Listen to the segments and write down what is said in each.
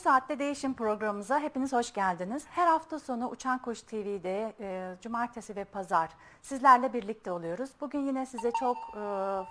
Saatte Değişim programımıza hepiniz hoş geldiniz. Her hafta sonu Uçan Kuş TV'de e, cumartesi ve pazar sizlerle birlikte oluyoruz. Bugün yine size çok e,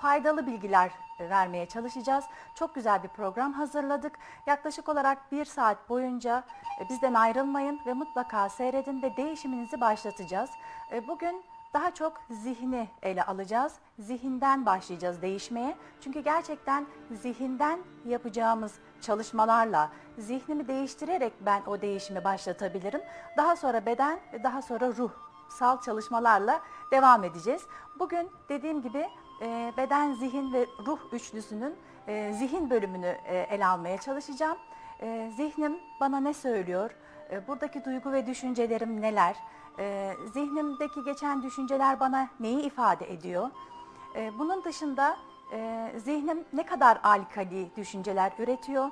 faydalı bilgiler vermeye çalışacağız. Çok güzel bir program hazırladık. Yaklaşık olarak bir saat boyunca e, bizden ayrılmayın ve mutlaka seyredin ve değişiminizi başlatacağız. E, bugün daha çok zihni ele alacağız. Zihinden başlayacağız değişmeye. Çünkü gerçekten zihinden yapacağımız çalışmalarla zihnimi değiştirerek ben o değişimi başlatabilirim. Daha sonra beden ve daha sonra ruhsal çalışmalarla devam edeceğiz. Bugün dediğim gibi e, beden, zihin ve ruh üçlüsünün e, zihin bölümünü e, ele almaya çalışacağım. Zihnim bana ne söylüyor? Buradaki duygu ve düşüncelerim neler? E, zihnimdeki geçen düşünceler bana neyi ifade ediyor? E, bunun dışında e, zihnim ne kadar alkali düşünceler üretiyor?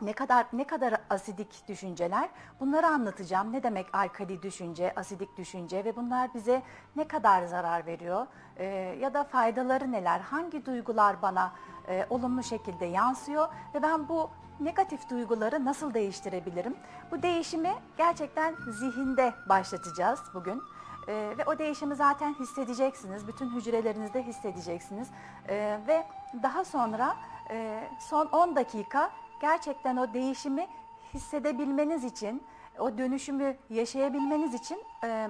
Ne kadar ne kadar asidik düşünceler? Bunları anlatacağım. Ne demek alkali düşünce, asidik düşünce ve bunlar bize ne kadar zarar veriyor? E, ya da faydaları neler? Hangi duygular bana e, olumlu şekilde yansıyor ve ben bu negatif duyguları nasıl değiştirebilirim? Bu değişimi gerçekten zihinde başlatacağız bugün. Ee, ve o değişimi zaten hissedeceksiniz. Bütün hücrelerinizde hissedeceksiniz. Ee, ve daha sonra e, son 10 dakika gerçekten o değişimi hissedebilmeniz için, o dönüşümü yaşayabilmeniz için e,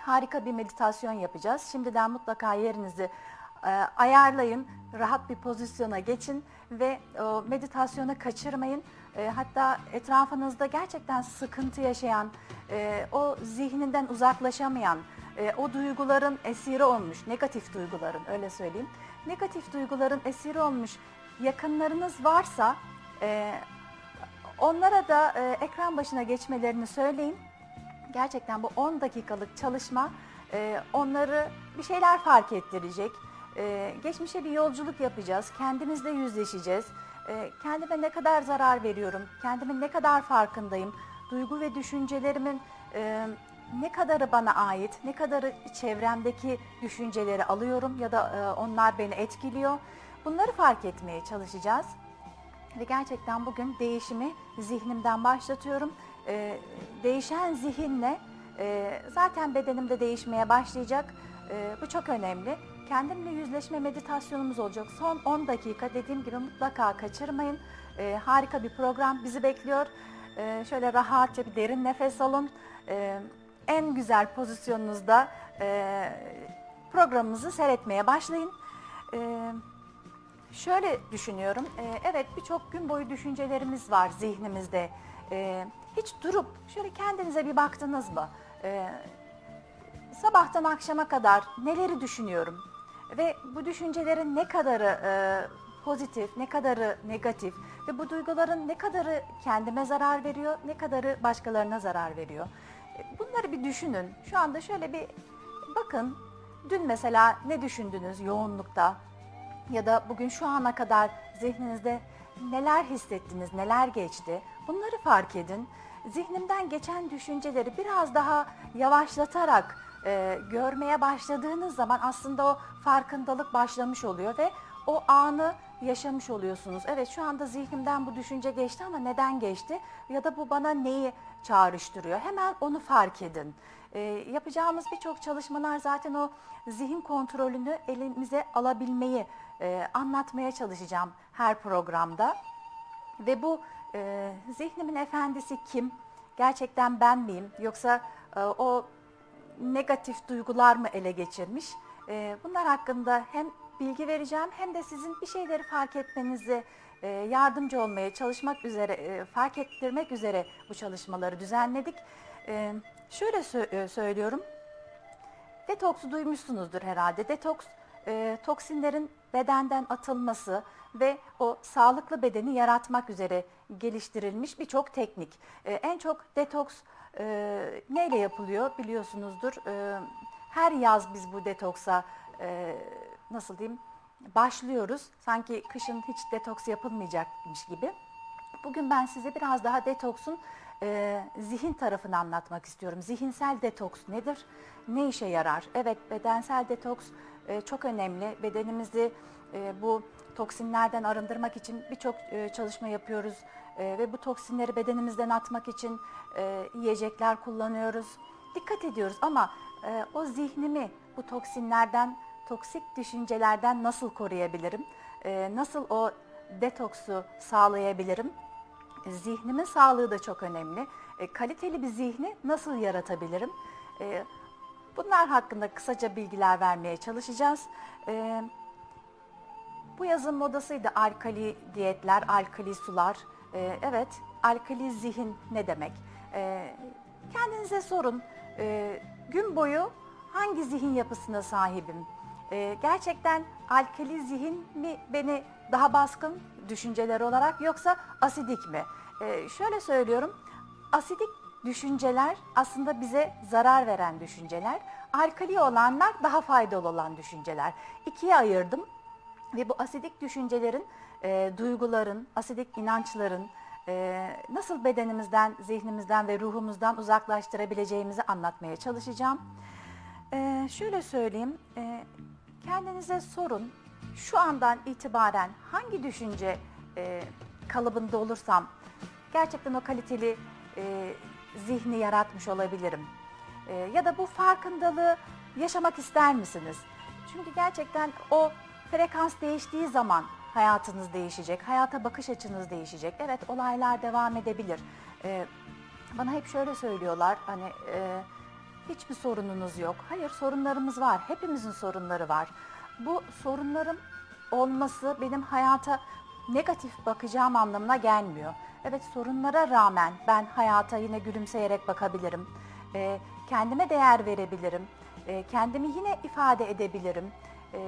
harika bir meditasyon yapacağız. Şimdiden mutlaka yerinizi e, ayarlayın, rahat bir pozisyona geçin ve o meditasyonu kaçırmayın. E, hatta etrafınızda gerçekten sıkıntı yaşayan, e, o zihninden uzaklaşamayan, e, o duyguların esiri olmuş, negatif duyguların öyle söyleyeyim. Negatif duyguların esiri olmuş yakınlarınız varsa e, onlara da e, ekran başına geçmelerini söyleyin gerçekten bu 10 dakikalık çalışma e, onları bir şeyler fark ettirecek. E, geçmişe bir yolculuk yapacağız, kendimizle yüzleşeceğiz. E, kendime ne kadar zarar veriyorum, kendimin ne kadar farkındayım, duygu ve düşüncelerimin e, ne kadarı bana ait, ne kadarı çevremdeki düşünceleri alıyorum ya da e, onlar beni etkiliyor. Bunları fark etmeye çalışacağız. Ve gerçekten bugün değişimi zihnimden başlatıyorum. Ee, değişen zihinle e, zaten bedenim de değişmeye başlayacak. Ee, bu çok önemli. Kendimle yüzleşme meditasyonumuz olacak. Son 10 dakika dediğim gibi mutlaka kaçırmayın. Ee, harika bir program bizi bekliyor. Ee, şöyle rahatça bir derin nefes alın. Ee, en güzel pozisyonunuzda e, programımızı seyretmeye başlayın. Ee, Şöyle düşünüyorum, e, evet birçok gün boyu düşüncelerimiz var zihnimizde. E, hiç durup şöyle kendinize bir baktınız mı? E, sabahtan akşama kadar neleri düşünüyorum? Ve bu düşüncelerin ne kadarı e, pozitif, ne kadarı negatif ve bu duyguların ne kadarı kendime zarar veriyor, ne kadarı başkalarına zarar veriyor? E, bunları bir düşünün. Şu anda şöyle bir bakın. Dün mesela ne düşündünüz yoğunlukta? ya da bugün şu ana kadar zihninizde neler hissettiniz, neler geçti bunları fark edin. Zihnimden geçen düşünceleri biraz daha yavaşlatarak e, görmeye başladığınız zaman aslında o farkındalık başlamış oluyor ve o anı yaşamış oluyorsunuz. Evet şu anda zihnimden bu düşünce geçti ama neden geçti ya da bu bana neyi çağrıştırıyor? Hemen onu fark edin. E, yapacağımız birçok çalışmalar zaten o zihin kontrolünü elimize alabilmeyi e, anlatmaya çalışacağım her programda. Ve bu e, zihnimin efendisi kim? Gerçekten ben miyim? Yoksa e, o negatif duygular mı ele geçirmiş? E, bunlar hakkında hem bilgi vereceğim hem de sizin bir şeyleri fark etmenizi e, yardımcı olmaya çalışmak üzere, e, fark ettirmek üzere bu çalışmaları düzenledik. E, şöyle sö- e, söylüyorum. Detoksu duymuşsunuzdur herhalde. Detoks e, toksinlerin bedenden atılması ve o sağlıklı bedeni yaratmak üzere geliştirilmiş birçok teknik. E, en çok detoks e, neyle yapılıyor biliyorsunuzdur. E, her yaz biz bu detoksa e, nasıl diyeyim başlıyoruz. Sanki kışın hiç detoks yapılmayacakmış gibi. Bugün ben size biraz daha detoksun e, zihin tarafını anlatmak istiyorum. Zihinsel detoks nedir? Ne işe yarar? Evet bedensel detoks e, çok önemli. Bedenimizi e, bu toksinlerden arındırmak için birçok e, çalışma yapıyoruz E, ve bu toksinleri bedenimizden atmak için e, yiyecekler kullanıyoruz. Dikkat ediyoruz ama e, o zihnimi bu toksinlerden, toksik düşüncelerden nasıl koruyabilirim? E, nasıl o detoksu sağlayabilirim? Zihnimin sağlığı da çok önemli. E, kaliteli bir zihni nasıl yaratabilirim? E, bunlar hakkında kısaca bilgiler vermeye çalışacağız. E, bu yazın modasıydı alkali diyetler, alkali sular. E, evet, alkali zihin ne demek? E, kendinize sorun. E, gün boyu hangi zihin yapısına sahibim? E, gerçekten alkali zihin mi beni daha baskın düşünceler olarak yoksa asidik mi? E, şöyle söylüyorum, asidik düşünceler aslında bize zarar veren düşünceler. Alkali olanlar daha faydalı olan düşünceler. İkiye ayırdım ve bu asidik düşüncelerin, e, duyguların, asidik inançların e, nasıl bedenimizden, zihnimizden ve ruhumuzdan uzaklaştırabileceğimizi anlatmaya çalışacağım. E, şöyle söyleyeyim, e, kendinize sorun, şu andan itibaren hangi düşünce e, kalıbında olursam gerçekten o kaliteli e, zihni yaratmış olabilirim. E, ya da bu farkındalığı yaşamak ister misiniz? Çünkü gerçekten o frekans değiştiği zaman hayatınız değişecek, hayata bakış açınız değişecek. Evet olaylar devam edebilir. E, bana hep şöyle söylüyorlar hani e, hiçbir sorununuz yok. Hayır sorunlarımız var. Hepimizin sorunları var. Bu sorunlarım olması benim hayata negatif bakacağım anlamına gelmiyor. Evet sorunlara rağmen ben hayata yine gülümseyerek bakabilirim. Ee, kendime değer verebilirim. Ee, kendimi yine ifade edebilirim. Ee,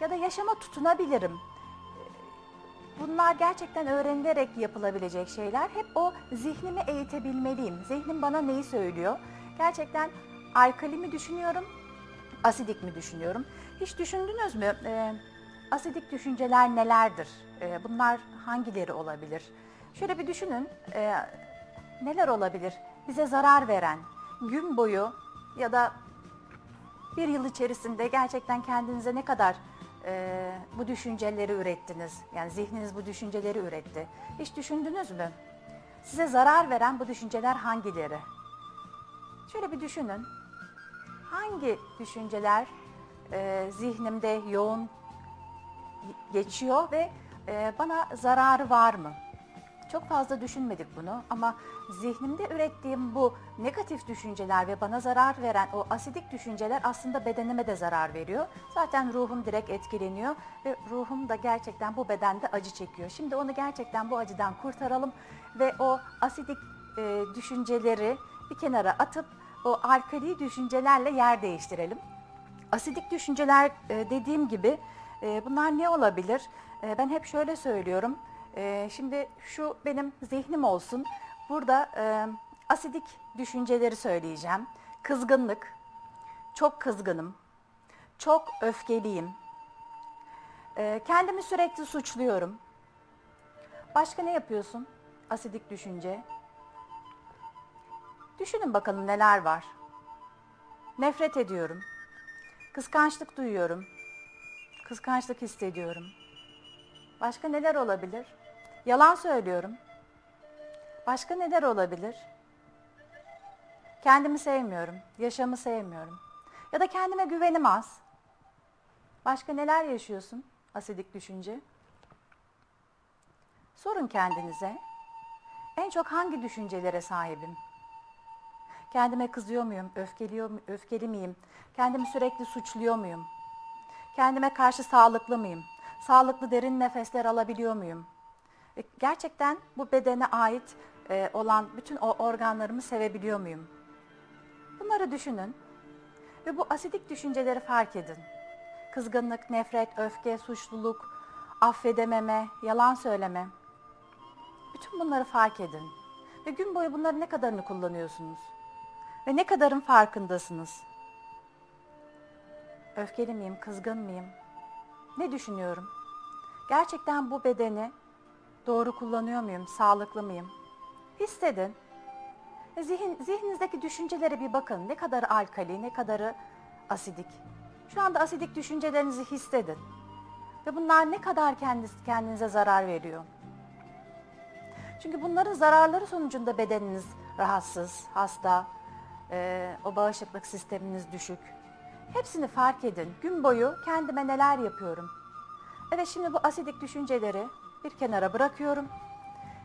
ya da yaşama tutunabilirim. Bunlar gerçekten öğrenilerek yapılabilecek şeyler. Hep o zihnimi eğitebilmeliyim. Zihnim bana neyi söylüyor? Gerçekten alkali mi düşünüyorum, asidik mi düşünüyorum? Hiç düşündünüz mü? Ee, asidik düşünceler nelerdir? Ee, bunlar hangileri olabilir? Şöyle bir düşünün. Ee, neler olabilir? Bize zarar veren, gün boyu ya da bir yıl içerisinde gerçekten kendinize ne kadar e, bu düşünceleri ürettiniz? Yani zihniniz bu düşünceleri üretti. Hiç düşündünüz mü? Size zarar veren bu düşünceler hangileri? Şöyle bir düşünün. Hangi düşünceler e, zihnimde yoğun geçiyor ve e, bana zararı var mı? Çok fazla düşünmedik bunu ama zihnimde ürettiğim bu negatif düşünceler ve bana zarar veren o asidik düşünceler aslında bedenime de zarar veriyor. Zaten ruhum direkt etkileniyor ve ruhum da gerçekten bu bedende acı çekiyor. Şimdi onu gerçekten bu acıdan kurtaralım ve o asidik e, düşünceleri bir kenara atıp o alkali düşüncelerle yer değiştirelim. Asidik düşünceler e, dediğim gibi e, bunlar ne olabilir? E, ben hep şöyle söylüyorum. E, şimdi şu benim zihnim olsun. Burada e, asidik düşünceleri söyleyeceğim. Kızgınlık, çok kızgınım, çok öfkeliyim, e, kendimi sürekli suçluyorum. Başka ne yapıyorsun? Asidik düşünce. Düşünün bakalım neler var. Nefret ediyorum. Kıskançlık duyuyorum. Kıskançlık hissediyorum. Başka neler olabilir? Yalan söylüyorum. Başka neler olabilir? Kendimi sevmiyorum, yaşamı sevmiyorum. Ya da kendime güvenim az. Başka neler yaşıyorsun asidik düşünce? Sorun kendinize. En çok hangi düşüncelere sahibim? Kendime kızıyor muyum? Öfkeliyor, öfkeli miyim? Kendimi sürekli suçluyor muyum? Kendime karşı sağlıklı mıyım? Sağlıklı derin nefesler alabiliyor muyum? E, gerçekten bu bedene ait e, olan bütün o organlarımı sevebiliyor muyum? Bunları düşünün ve bu asidik düşünceleri fark edin. Kızgınlık, nefret, öfke, suçluluk, affedememe, yalan söyleme. Bütün bunları fark edin. Ve gün boyu bunların ne kadarını kullanıyorsunuz? Ve ne kadarın farkındasınız? Öfkeli miyim, kızgın mıyım? Ne düşünüyorum? Gerçekten bu bedeni doğru kullanıyor muyum, sağlıklı mıyım? Hissedin. E, Zihin, zihninizdeki düşüncelere bir bakın. Ne kadar alkali, ne kadarı asidik. Şu anda asidik düşüncelerinizi hissedin. Ve bunlar ne kadar kendisi, kendinize zarar veriyor. Çünkü bunların zararları sonucunda bedeniniz rahatsız, hasta, e, o bağışıklık sisteminiz düşük. Hepsini fark edin. Gün boyu kendime neler yapıyorum. Evet şimdi bu asidik düşünceleri bir kenara bırakıyorum.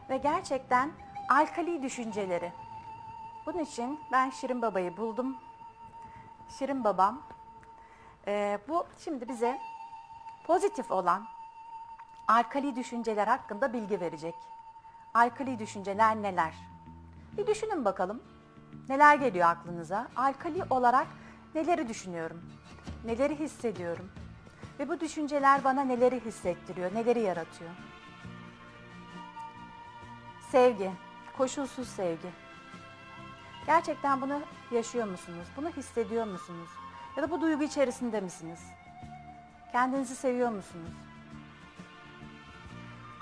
Ve gerçekten alkali düşünceleri. Bunun için ben Şirin Baba'yı buldum. Şirin Babam e, bu şimdi bize pozitif olan alkali düşünceler hakkında bilgi verecek. Alkali düşünceler neler? Bir düşünün bakalım. Neler geliyor aklınıza? Alkali olarak neleri düşünüyorum? Neleri hissediyorum? Ve bu düşünceler bana neleri hissettiriyor? Neleri yaratıyor? Sevgi, koşulsuz sevgi. Gerçekten bunu yaşıyor musunuz? Bunu hissediyor musunuz? Ya da bu duygu içerisinde misiniz? Kendinizi seviyor musunuz?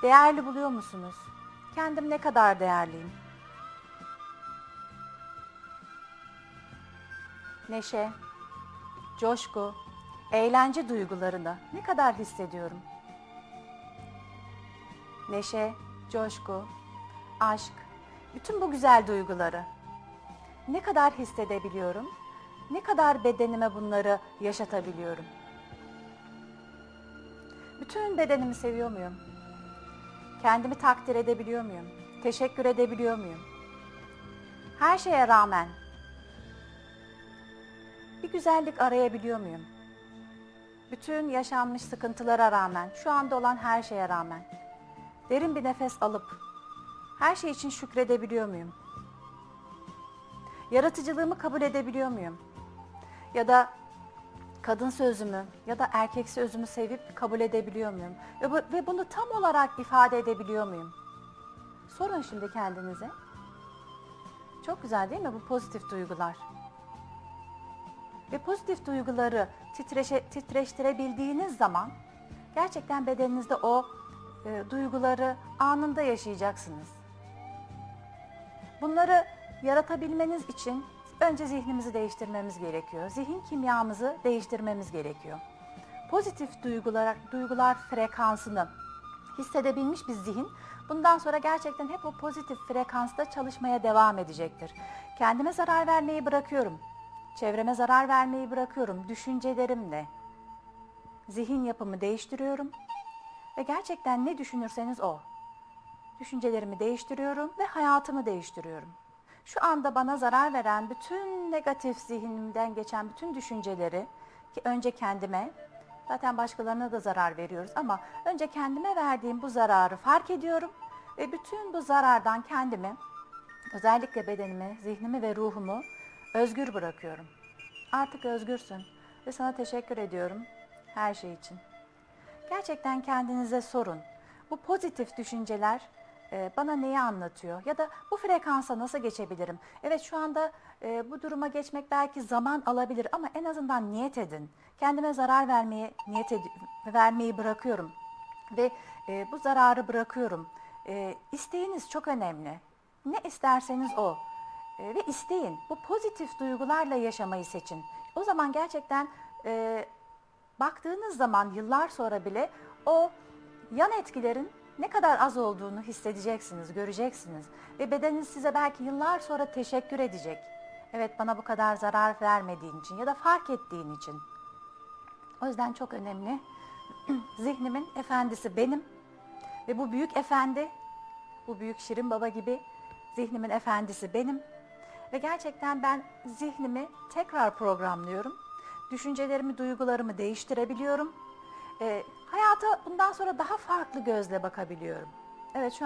Değerli buluyor musunuz? Kendim ne kadar değerliyim? Neşe, coşku, eğlence duygularını ne kadar hissediyorum? Neşe, coşku, aşk, bütün bu güzel duyguları ne kadar hissedebiliyorum? Ne kadar bedenime bunları yaşatabiliyorum? Bütün bedenimi seviyor muyum? Kendimi takdir edebiliyor muyum? Teşekkür edebiliyor muyum? Her şeye rağmen bir güzellik arayabiliyor muyum? Bütün yaşanmış sıkıntılara rağmen, şu anda olan her şeye rağmen derin bir nefes alıp her şey için şükredebiliyor muyum? Yaratıcılığımı kabul edebiliyor muyum? Ya da kadın sözümü ya da erkek sözümü sevip kabul edebiliyor muyum? Ve, bu, ve bunu tam olarak ifade edebiliyor muyum? Sorun şimdi kendinize. Çok güzel değil mi bu pozitif duygular? Ve pozitif duyguları titreşe, titreştirebildiğiniz zaman gerçekten bedeninizde o e, duyguları anında yaşayacaksınız. Bunları yaratabilmeniz için önce zihnimizi değiştirmemiz gerekiyor. Zihin kimyamızı değiştirmemiz gerekiyor. Pozitif duygular, duygular frekansını hissedebilmiş bir zihin bundan sonra gerçekten hep o pozitif frekansta çalışmaya devam edecektir. Kendime zarar vermeyi bırakıyorum. Çevreme zarar vermeyi bırakıyorum düşüncelerimle. Zihin yapımı değiştiriyorum ve gerçekten ne düşünürseniz o. Düşüncelerimi değiştiriyorum ve hayatımı değiştiriyorum. Şu anda bana zarar veren bütün negatif zihnimden geçen bütün düşünceleri ki önce kendime zaten başkalarına da zarar veriyoruz ama önce kendime verdiğim bu zararı fark ediyorum ve bütün bu zarardan kendimi özellikle bedenimi, zihnimi ve ruhumu özgür bırakıyorum. Artık özgürsün ve sana teşekkür ediyorum her şey için. Gerçekten kendinize sorun. Bu pozitif düşünceler e, bana neyi anlatıyor? Ya da bu frekansa nasıl geçebilirim? Evet şu anda e, bu duruma geçmek belki zaman alabilir ama en azından niyet edin. Kendime zarar vermeye niyet ed- vermeyi bırakıyorum ve e, bu zararı bırakıyorum. E, isteğiniz çok önemli. Ne isterseniz o. E, ve isteyin. Bu pozitif duygularla yaşamayı seçin. O zaman gerçekten e, baktığınız zaman yıllar sonra bile o yan etkilerin ne kadar az olduğunu hissedeceksiniz, göreceksiniz. Ve bedeniniz size belki yıllar sonra teşekkür edecek. Evet bana bu kadar zarar vermediğin için ya da fark ettiğin için. O yüzden çok önemli. Zihnimin efendisi benim. Ve bu büyük efendi, bu büyük Şirin Baba gibi zihnimin efendisi benim. Ve gerçekten ben zihnimi tekrar programlıyorum. Düşüncelerimi, duygularımı değiştirebiliyorum. Ee, hayata bundan sonra daha farklı gözle bakabiliyorum. Evet şu an